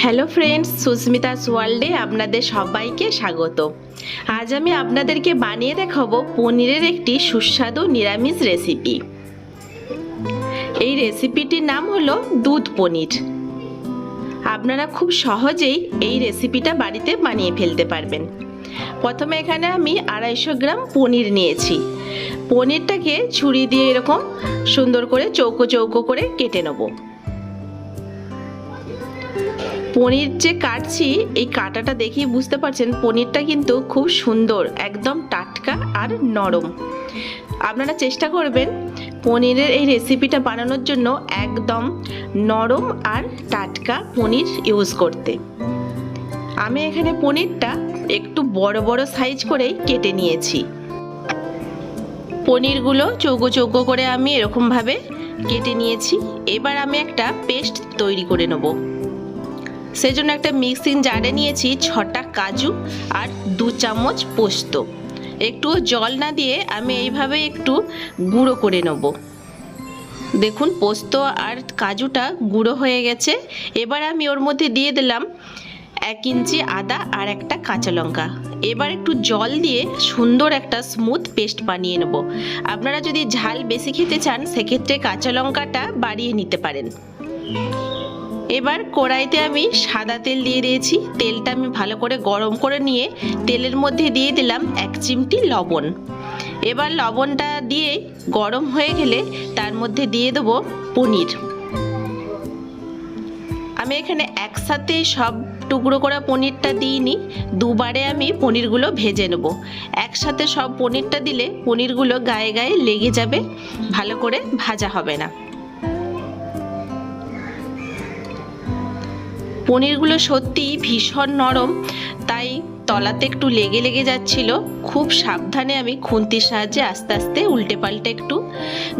Hello friends Susmita's ওয়ার্ল্ডে আপনাদের সবাইকে স্বাগত। আজ আমি আপনাদেরকে বানিয়ে দেখাবো পনিরের একটি সুস্বাদু নিরামিষ রেসিপি এই রেসিপিটির নাম হলো দুধ পনির। আপনারা খুব সহজেই এই রেসিপিটা বাড়িতে বানিয়ে ফেলতে পারবেন। প্রথমে এখানে আমি আড়াইশো গ্রাম পনির নিয়েছি। পনিরটাকে ছুরি দিয়ে এরকম সুন্দর করে চৌকো চৌকো করে কেটে নেব। পনির যে কাটছি, এই কাটাটা দেখেই বুঝতে পারছেন পনিরটা কিন্তু খুব সুন্দর, একদম টাটকা আর নরম। আপনারা চেষ্টা করবেন পনিরের এই রেসিপিটা বানানোর জন্য একদম নরম আর টাটকা পনির ইউজ করতে। আমি এখানে পনিরটা একটু বড় বড় সাইজ করেই কেটে নিয়েছি। পনিরগুলো চৌকো চৌকো করে আমি এরকমভাবে কেটে নিয়েছি। এবার আমি একটা পেস্ট তৈরি করে নেব। সেজন্য একটা মিক্সিং জারে নিয়েছি ছটা কাজু আর দু চামচ পোস্ত। একটু জল না দিয়ে আমি এইভাবে একটু গুঁড়ো করে নেব। দেখুন, পোস্ত আর কাজুটা গুঁড়ো হয়ে গেছে। এবার আমি ওর মধ্যে দিয়ে দিলাম এক ইঞ্চি আদা আর একটা কাঁচা লঙ্কা। এবার একটু জল দিয়ে সুন্দর একটা স্মুথ পেস্ট বানিয়ে নেব। আপনারা যদি ঝাল বেশি খেতে চান, সেক্ষেত্রে কাঁচা লঙ্কাটা বাড়িয়ে নিতে পারেন। এবার কড়াইতে আমি সাদা তেল দিয়ে দিয়েছি। তেলটা আমি ভালো করে গরম করে নিয়ে তেলের মধ্যে দিয়ে দিলাম এক চিমটি লবণ। এবার লবণটা দিয়ে গরম হয়ে গেলে তার মধ্যে দিয়ে দেবো পনির। আমি এখানে একসাথে সব টুকরো করা পনিরটা দিইনি, দুবারে আমি পনিরগুলো ভেজে নেব। একসাথে সব পনিরটা দিলে পনিরগুলো গায়ে গায়ে লেগে যাবে, ভালো করে ভাজা হবে না। পনিরগুলো সত্যি ভীষণ নরম, তাই তলাতে একটু লেগে লেগে যাচ্ছিল। খুব সাবধানে আমি খুন্তির সাহায্যে আস্তে আস্তে উল্টে পাল্টে একটু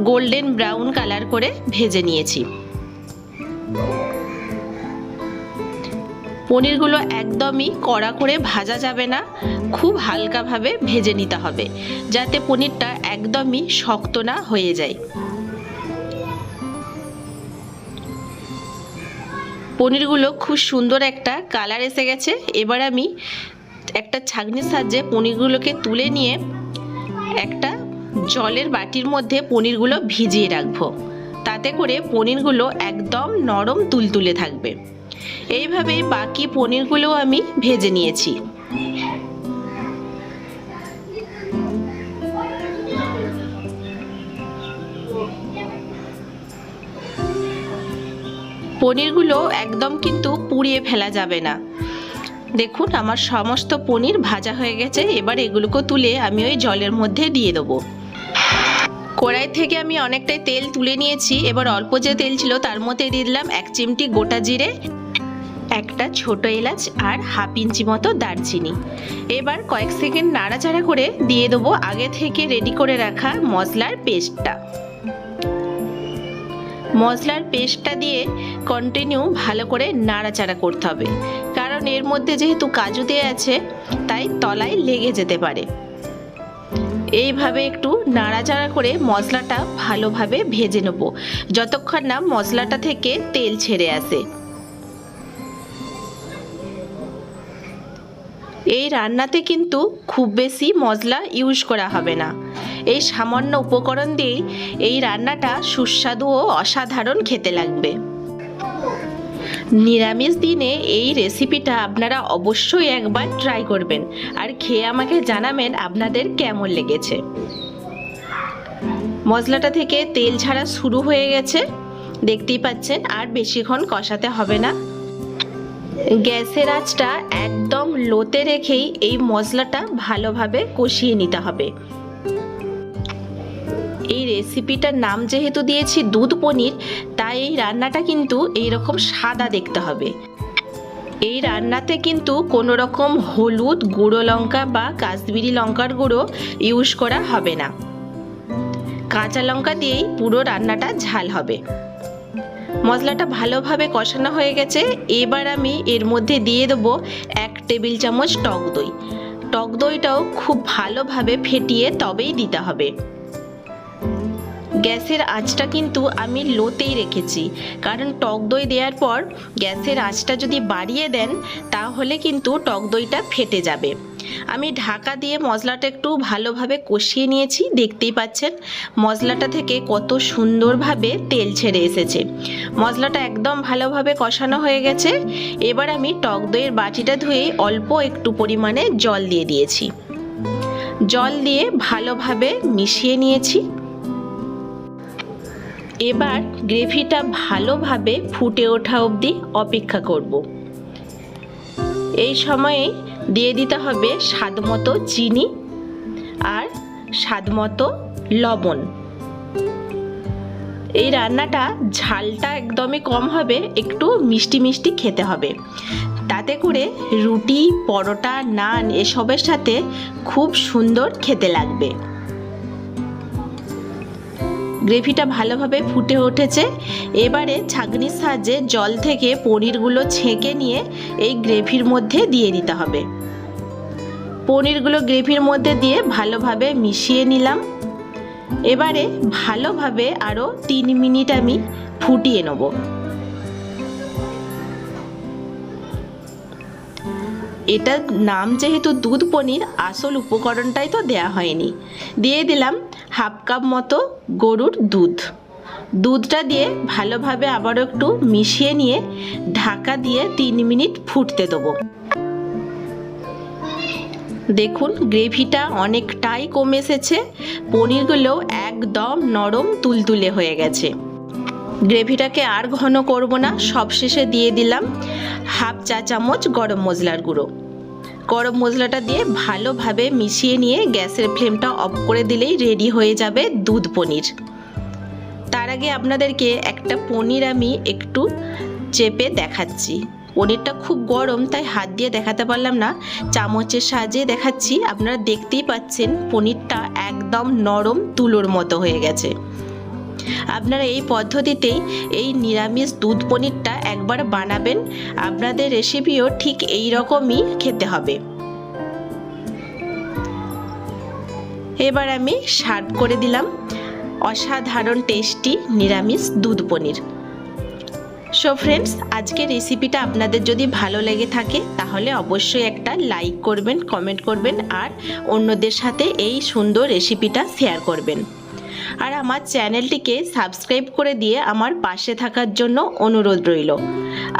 গোল্ডেন ব্রাউন কালার করে ভেজে নিয়েছি। পনিরগুলো একদমই কড়া করে ভাজা যাবে না, খুব হালকাভাবে ভেজে নিতে হবে, যাতে পনিরটা একদমই শক্ত না হয়ে যায়। পনিরগুলো খুব সুন্দর একটা কালার এসে গেছে। এবার আমি একটা ছাঁকনির সাহায্যে পনিরগুলোকে তুলে নিয়ে একটা জলের বাটির মধ্যে পনিরগুলো ভিজিয়ে রাখব। তাতে করে পনিরগুলো একদম নরম তুলতুলে থাকবে। এইভাবে বাকি পনিরগুলোও আমি ভেজে নিয়েছি। পনিরগুলো একদম কিন্তু পুড়িয়ে ফেলা যাবে না। দেখুন, আমার সমস্ত পনির ভাজা হয়ে গেছে। এবার এগুলোকে তুলে আমি ওই জলের মধ্যে দিয়ে দেবো। কড়াই থেকে আমি অনেকটাই তেল তুলে নিয়েছি। এবার অল্প যে তেল ছিল, তার মধ্যে দিয়ে দিলাম এক চিমটি গোটা জিরে, একটা ছোট এলাচ আর হাফ ইঞ্চি মতো দারচিনি। এবার কয়েক সেকেন্ড নাড়াচাড়া করে দিয়ে দেবো আগে থেকে রেডি করে রাখা মশলার পেস্টটা মশলার পেস্টটা দিয়ে কন্টিনিউ ভালো করে নাড়াচাড়া করতে হবে। কারণ এর মধ্যে যেহেতু কাজু দেওয়া আছে, তাই তলায় লেগে যেতে পারে। এইভাবে একটু নাড়াচাড়া করে মশলাটা ভালোভাবে ভেজে নেব। যতক্ষণ না মশলাটা থেকে তেল ছেড়ে আসে। এই রান্নাতে কিন্তু খুব বেশি মশলা ইউজ করা হবে না। এই সামান্য উপকরণ দিয়েই এই রান্নাটা সুস্বাদু ও অসাধারণ খেতে লাগবে। নিরামিষ দিনে এই রেসিপিটা আপনারা অবশ্যই একবার ট্রাই করবেন আর খেয়ে আমাকে জানাবেন আপনাদের কেমন লেগেছে। মশলাটা থেকে তেল ছাড়া শুরু হয়ে গেছে। দেখতেই পাচ্ছেন আর বেশিক্ষণ কষাতে হবে না। গ্যাসের আঁচটা একদম লোতে রেখেই এই মশলাটা ভালোভাবে কষিয়ে নিতে হবে। এই রেসিপিটার নাম যেহেতু দিয়েছি দুধ পনির, তাই এই রান্নাটা কিন্তু এইরকম সাদা দেখতে হবে। এই রান্নাতে কিন্তু কোনো রকম হলুদ, গুঁড়ো লঙ্কা বা কাশ্মীরি লঙ্কার গুঁড়ো ইউজ করা হবে না। কাঁচা লঙ্কা দিয়েই পুরো রান্নাটা ঝাল হবে। মশলাটা ভালোভাবে কষানো হয়ে গেছে। এবার আমি এর মধ্যে দিয়ে দেবো এক টেবিল চামচ টক দই। টক দইটাও খুব ভালোভাবে ফেটিয়ে তবেই দিতে হবে। গ্যাসের আঁচটা কিন্তু আমি লোতেই রেখেছি। কারণ টক দই দেওয়ার পর গ্যাসের আঁচটা যদি বাড়িয়ে দেন, তাহলে কিন্তু টক দইটা ফেটে যাবে। আমি ঢাকা দিয়ে মশলাটা একটু ভালোভাবে কষিয়ে নিয়েছি, দেখতেই পাচ্ছেন মশলাটা থেকে কত সুন্দরভাবে তেল ছেড়ে এসেছে। মশলাটা একদম ভালোভাবে কষানো হয়ে গেছে। এবার আমি টক দইয়ের বাটিটা ধুয়ে অল্প একটু পরিমাণে জল দিয়ে দিয়েছি। জল দিয়ে ভালোভাবে মিশিয়ে নিয়েছি। এবার গ্রেভিটা ভালোভাবে ফুটে ওঠা অবধি অপেক্ষা করব। এই সময়ে দিয়ে দিতে হবে স্বাদ মতো চিনি আর স্বাদ মতো লবণ। এই রান্নাটা ঝালটা একদমই কম হবে, একটু মিষ্টি মিষ্টি খেতে হবে। তাতে করে রুটি, পরোটা, নান এসবের সাথে খুব সুন্দর খেতে লাগবে। গ্রেভিটা ভালোভাবে ফুটে উঠেছে। এবারে ছাঁকনির সাহায্যে জল থেকে পনিরগুলো ছেঁকে নিয়ে এই গ্রেভির মধ্যে দিয়ে দিতে হবে। পনিরগুলো গ্রেভির মধ্যে দিয়ে ভালোভাবে মিশিয়ে নিলাম। এবারে ভালোভাবে আরও তিন মিনিট আমি ফুটিয়ে নেব। এটার নাম যেহেতু দুধ পনির, আসল উপকরণটাই তো দেয়া হয়নি। দিয়ে দিলাম হাফ কাপ মতো গরুর দুধ। দুধটা দিয়ে ভালোভাবে আবারও একটু মিশিয়ে নিয়ে ঢাকা দিয়ে তিন মিনিট ফুটতে দেবো। দেখুন, গ্রেভিটা অনেকটাই কমে এসেছে। পনিরগুলোও একদম নরম তুলতুলে হয়ে গেছে। গ্রেভিটাকে আর ঘন করব না, সবশেষে দিয়ে দিলাম হাফ চা চামচ গরম মশলার গুঁড়ো। গরম মশলাটা দিয়ে ভালোভাবে মিশিয়ে নিয়ে গ্যাসের ফ্লেমটা অফ করে দিলেই রেডি হয়ে যাবে দুধ পনির। তার আগে আপনাদেরকে একটা পনির আমি একটু চেপে দেখাচ্ছি। পনিরটা খুব গরম, তাই হাত দিয়ে দেখাতে পারলাম না। চামচের সাহায্যে দেখাচ্ছি, আপনারা দেখতেই পাচ্ছেন পনিরটা একদম নরম তুলোর মতো হয়ে গেছে। আপনারা এই পদ্ধতিতেই এই নিরামিষ দুধ পনিরটা একবার বানাবেন। আপনাদের রেসিপিও ঠিক এই রকমই খেতে হবে। এবার আমি সার্ভ করে দিলাম অসাধারণ টেস্টি নিরামিষ দুধ পনির। সো ফ্রেন্ডস আজকের রেসিপিটা আপনাদের যদি ভালো লেগে থাকে, তাহলে অবশ্যই একটা লাইক করবেন কমেন্ট করবেন, আর অন্যদের সাথে এই সুন্দর রেসিপিটা শেয়ার করবেন। আর আমার চ্যানেলটিকে সাবস্ক্রাইব করে দিয়ে আমার পাশে থাকার জন্য অনুরোধ রইল।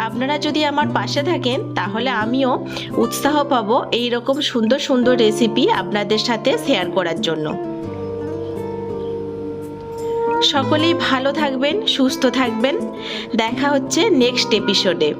আপনারা যদি আমার পাশে থাকেন, তাহলে আমিও উৎসাহ পাবো এই রকম সুন্দর সুন্দর রেসিপি আপনাদের সাথে শেয়ার করার জন্য। সকলেই ভালো থাকবেন, সুস্থ থাকবেন। দেখা হচ্ছে নেক্সট এপিসোডে